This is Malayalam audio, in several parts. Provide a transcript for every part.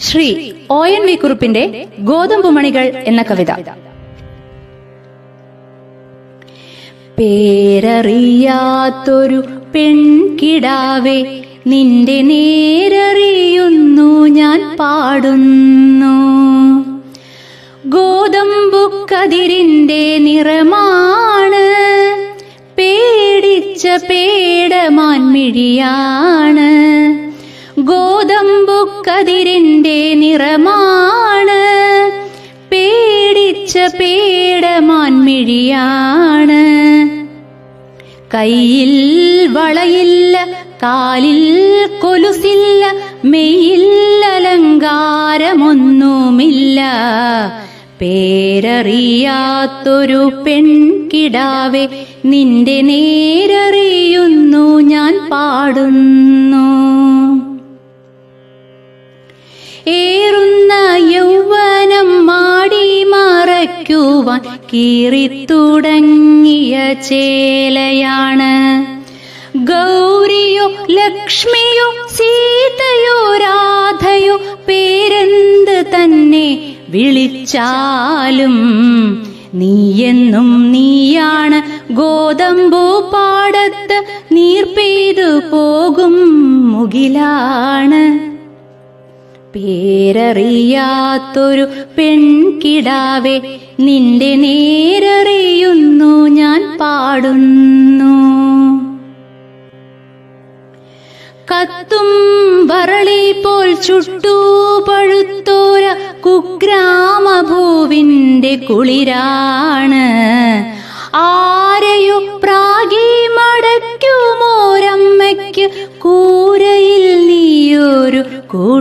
ശ്രീ ഒ എൻ വി കുറുപ്പിന്റെ ഗോതമ്പു മണികൾ എന്ന കവിത. പേരറിയാത്തൊരു പെൺകിടാവേ നിന്റെ നേരറിയുന്നു ഞാൻ പാടുന്നു. ഗോതമ്പു കതിരിന്റെ നിറമാണ് പേടിച്ച പേടമാൻമിഴിയാണ് ഗോതമ്പുക്കതിരിന്റെ നിറമാണ്. പേടിച്ച പേടമാൻമിഴിയാണ് കയ്യിൽ വളയില്ല കാലിൽ കൊലുസില്ല മെയ്യിൽ അലങ്കാരമൊന്നുമില്ല. പേരറിയാത്തൊരു പെൺകിടാവെ നിന്റെ നേരറിയുന്നു ഞാൻ പാടുന്നു. മറയ്ക്കുവാൻ കീറിത്തുടങ്ങിയ ചേലയാണ്. ഗൗരിയോ ലക്ഷ്മിയോ സീതയോ രാധയോ പേരെന്ത് തന്നെ വിളിച്ചാലും നീയെന്നും നീയാണ്. ഗോതമ്പു പാടത്ത് നീർ പോകും മുകിലാണ്. പേരറിയാത്തൊരു പെൺകിടാവെ നിന്റെ നേരറിയുന്നു ഞാൻ പാടുന്നു. കത്തും വറളി പോൽ ചുട്ടൂ പഴുത്തോര കുഗ്രാമഭൂവിന്റെ കുളിരാണ്. ആരെയോ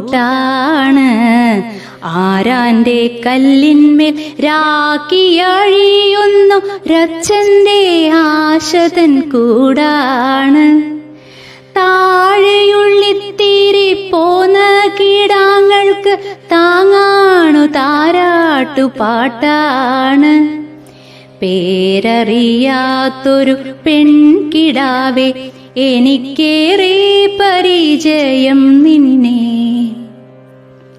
കൂട്ടാണ് ആരാന്റെ കല്ലിന്മേൽ രാക്കിയഴിയുന്നു രച്ചന്റെ ആശതൻ കൂടാണ്. താഴെയുള്ളിത്തിരി പോന്ന കീടാങ്ങൾക്ക് താങ്ങാണു താരാട്ടു പാട്ടാണ് പേരറിയാത്തൊരു പെൺകിടാവേ എനിക്കേറെ പരിചയം നിന്നെ.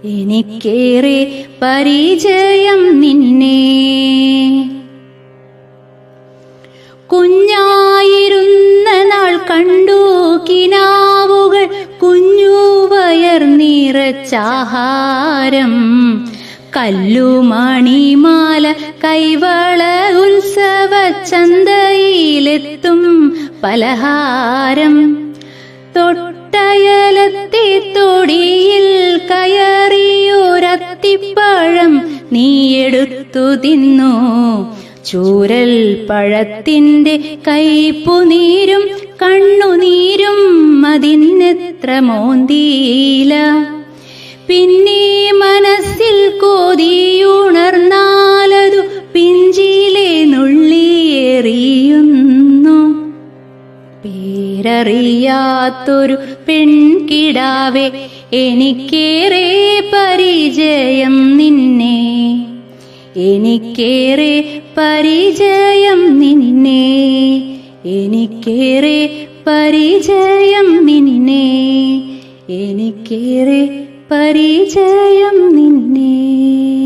എനിക്കേറെ പരിചയം നിന്നെ. കുഞ്ഞായിരുന്ന നാൾ കണ്ടു കിനാവുകൾ കുഞ്ഞുവയർ നിറച്ചാഹാരം. കല്ലുമണിമാല കൈവള ഉത്സവ ചന്തയിലെത്തും പലഹാരം. തൊട്ടയലത്തെ തൊടിയിൽ കയറിയൊരത്തിപ്പഴം നീയെടുത്തു തിന്നു. ചൂരൽ പഴത്തിന്റെ കൈപ്പുനീരും കണ്ണുനീരും അതിനെത്ര മോന്തിയില. പിന്നെ മനസ്സിൽ കോതിയുണർന്നാലതു പേരറിയാത്തൊരു പെൺകിടാവെ എനിക്കേറെ പരിചയം നിന്നെ. എനിക്കേറെ പരിചയം നിന്നെ. എനിക്കേറെ പരിചയം നിന്നെ. എനിക്കേറെ പരിചയം നിന്നെ.